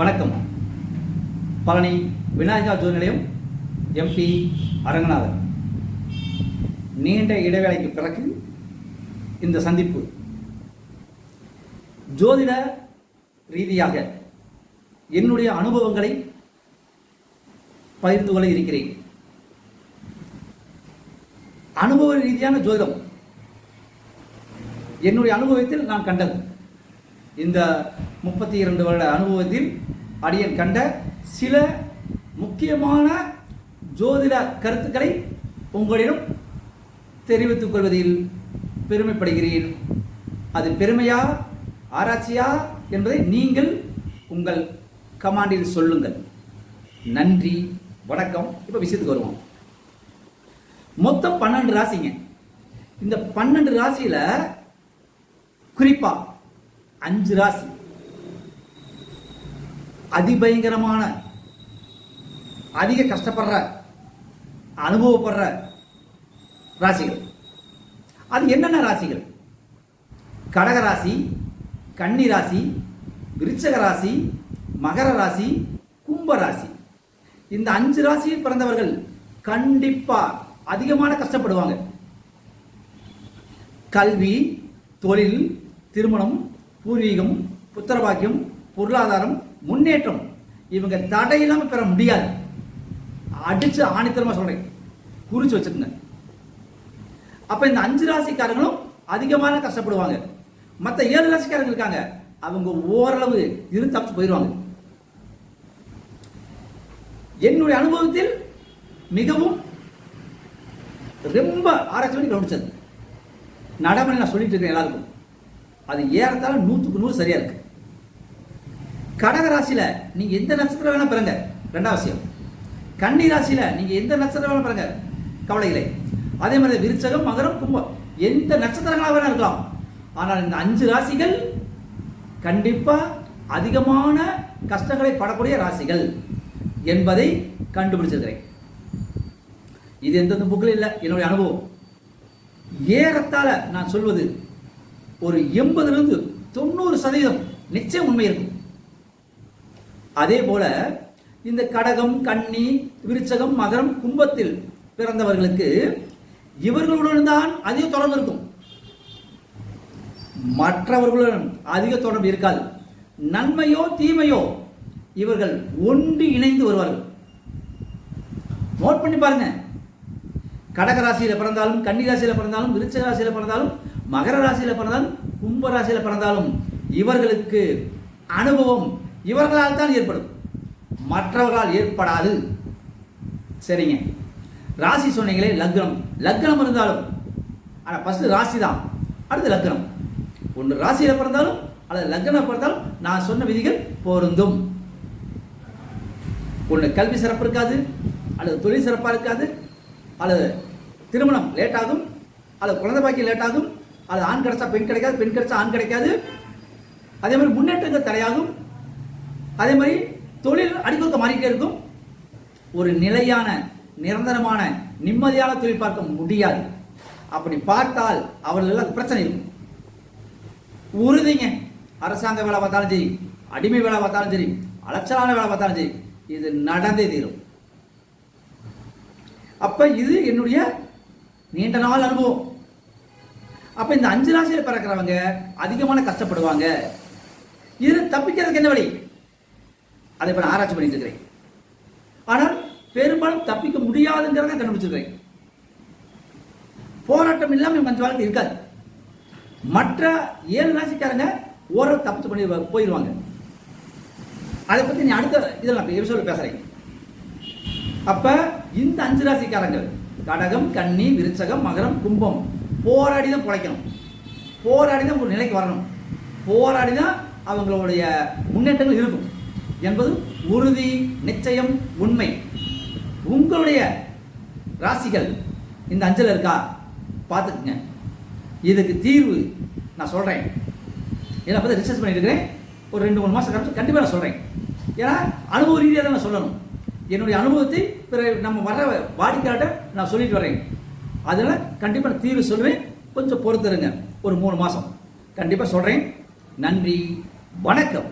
வணக்கம். பழனி விநாயகா ஜோதி நிலையம் எம்பி அரங்கநாதன். நீண்ட இடைவேளைக்கு பிறகு இந்த சந்திப்பு. ஜோதிட ரீதியாக என்னுடைய அனுபவங்களை பகிர்ந்து கொள்ள இருக்கிறேன். அனுபவ ரீதியான ஜோதிடம். என்னுடைய அனுபவத்தில் நான் கண்டது. இந்த முப்பத்தி இரண்டு வருட அனுபவத்தில் அடியன் கண்ட சில முக்கியமான ஜோதிட கருத்துக்களை உங்களிடம் தெரிவித்துக் கொள்வதில் பெருமைப்படுகிறேன். அது பெருமையா ஆராய்ச்சியா என்பதை நீங்கள் உங்கள் கமாண்டில் சொல்லுங்கள். நன்றி வணக்கம். இப்போ விஷயத்துக்கு வருவோம். மொத்தம் பன்னெண்டு ராசிங்க. இந்த பன்னெண்டு ராசியில் குறிப்பாக அஞ்சு ராசி. அதிபயங்கரமான அதிக கஷ்டப்படுற அனுபவப்படுற ராசிகள். அது என்னென்ன ராசிகள்? கடக ராசி கன்னி ராசி விருச்சக ராசி மகர ராசி கும்ப ராசி. இந்த அஞ்சு ராசியில் பிறந்தவர்கள் கண்டிப்பாக அதிகமான கஷ்டப்படுவாங்க. கல்வி தொழில் திருமணம் பூர்வீகம் புத்திரபாக்கியம் பொருளாதாரம் முன்னேற்றம். இவங்க தடையில்லாம பெற முடியாது. அடிச்சு ஆணித்தரமாக சொல்கிறேன் குறிச்சு வச்சுருங்க அப்போ இந்த அஞ்சு ராசிக்காரங்களும் அதிகமான கஷ்டப்படுவாங்க. மற்ற ஏழு ராசிக்காரங்க இருக்காங்க. அவங்க ஓரளவு இருந்து தப்பிச்சு போயிடுவாங்க என்னுடைய அனுபவத்தில் மிகவும் ரொம்ப ஆராய்ச்சி பண்ணி கவனிச்சது. நடைமுறை நான் சொல்லிட்டு இருக்கேன் எல்லாருக்கும். அது ஏறத்தாலும் நூற்றுக்கு நூறு சரியாக இருக்கு. கடக ராசியில் நீங்கள் எந்த நட்சத்திரம் வேணால் பிறங்க ரெண்டாம் விஷயம். கன்னி ராசியில் நீங்கள் எந்த நட்சத்திரம் வேணால் பிறங்க கவலை இல்லை. அதே மாதிரி விருச்சகம் மகரம் கும்பம். எந்த நட்சத்திரங்களா வேணால் இருக்கலாம். ஆனால் இந்த அஞ்சு ராசிகள் கண்டிப்பாக அதிகமான கஷ்டங்களை படக்கூடிய ராசிகள் என்பதை கண்டுபிடிச்சிருக்கிறேன். இது எந்தெந்த புக்கில் இல்லை. என்னுடைய அனுபவம். ஏறத்தாழ நான் சொல்வது ஒரு எண்பதுலேருந்து தொண்ணூறு சதவீதம் நிச்சயம் உண்மை இருக்கும். அதே போல இந்த கடகம் கன்னி விருச்சகம் மகரம் கும்பத்தில் பிறந்தவர்களுக்கு இவர்களுடன் தான் அதிக தொடர்பு இருக்கும். மற்றவர்களுடன் அதிக தொடர்பு இருக்காது. நன்மையோ தீமையோ இவர்கள் ஒன்று இணைந்து வருவார்கள். நோட் பண்ணி பாருங்க. கடக ராசியில பிறந்தாலும் கன்னி ராசியில பிறந்தாலும் விருச்சக ராசியில பிறந்தாலும் மகர ராசியில பிறந்தாலும் கும்ப ராசியில பிறந்தாலும் இவர்களுக்கு அனுபவம் இவர்களால் தான் ஏற்படும். மற்றவர்களால் ஏற்படாது. சரிங்க. ராசி சொன்னீங்களே லக்னம். லக்னம் இருந்தாலும் ஆனால் ஃபஸ்ட்டு ராசி தான். அடுத்து லக்னம். ஒன்று ராசியில் பிறந்தாலும் அல்லது லக்னம் பிறந்தாலும் நான் சொன்ன விதிகள் பொருந்தும். ஒன்று கல்வி சிறப்பு இருக்காது அல்லது தொழில் சிறப்பாக இருக்காது அல்லது திருமணம் லேட்டாகும் அல்லது குழந்தை பாக்கியம் லேட்டாகும் அது அல்லது ஆண் கிடைச்சா பெண் கிடைக்காது பெண் கிடைச்சா ஆண் கிடைக்காது. அதே மாதிரி முன்னேற்றங்கள் தடையாகும். அதே மாதிரி தொழில் அடிக்கொடுக்க மாறிக்கிட்டே இருக்கும். ஒரு நிலையான நிரந்தரமான நிம்மதியான தொழில் பார்க்க முடியாது. அப்படி பார்த்தால் அவர்களுக்கு பிரச்சனை இருக்கும். உறுதிங்க. அரசாங்க வேலை பார்த்தாலும் சரி அடிமை வேலை பார்த்தாலும் சரி அலைச்சலான வேலை பார்த்தாலும் சரி இது நடந்தே தீரும். அப்ப இது என்னுடைய நீண்ட நாள் அனுபவம். அப்ப இந்த அஞ்சு ராசியில் பிறக்கிறவங்க அதிகமான கஷ்டப்படுவாங்க. இது தப்பிக்கிறதுக்கு என்ன வழி? அதை இப்ப ஆராய்ச்சி பண்ணிட்டு இருக்கிறேன். ஆனால் பெரும்பாலும் தப்பிக்க முடியாதுங்கிறத கண்டுபிடிச்சிருக்கிறேன். போராட்டம் இல்லாமல் மஞ்ச வாழ்க்கை இருக்காது. மற்ற ஏழு ராசிக்காரங்க ஓரளவு தப்பிச்சு பண்ணி போயிடுவாங்க அதை பத்தி நீ அடுத்த இதெல்லாம் எபிசோட பேசுகிறேன் அப்ப இந்த அஞ்சு ராசிக்காரங்கள் கடகம் கன்னி விருச்சகம் மகரம் கும்பம் போராடி தான் பிழைக்கணும். போராடி தான் ஒரு நிலைக்கு வரணும். போராடி தான் அவங்களுடைய முன்னேற்றங்கள் இருக்கும். என்பது உறுதி நிச்சயம் உண்மை. உங்களுடைய ராசிகள் இந்த அஞ்சல் இருக்கா? பார்த்துக்குங்க. இதுக்கு தீர்வு நான் சொல்கிறேன் இதை பற்றி ரிசர்ச் பண்ணியிருக்கிறேன் இருக்கிறேன் ஒரு ரெண்டு மூணு மாதம் கழிச்சு கண்டிப்பாக நான் சொல்கிறேன் ஏன்னா அனுபவ ரீதியாக தான் நான் சொல்லணும். என்னுடைய அனுபவத்தை பிற நம்ம வர வாடிக்கையாட்ட நான் சொல்லிட்டு வரேன் அதனால் கண்டிப்பாக நான் தீர்வு சொல்லுவேன். கொஞ்சம் பொறுத்துருங்க. ஒரு மூணு மாதம் கண்டிப்பாக சொல்கிறேன் நன்றி. வணக்கம்.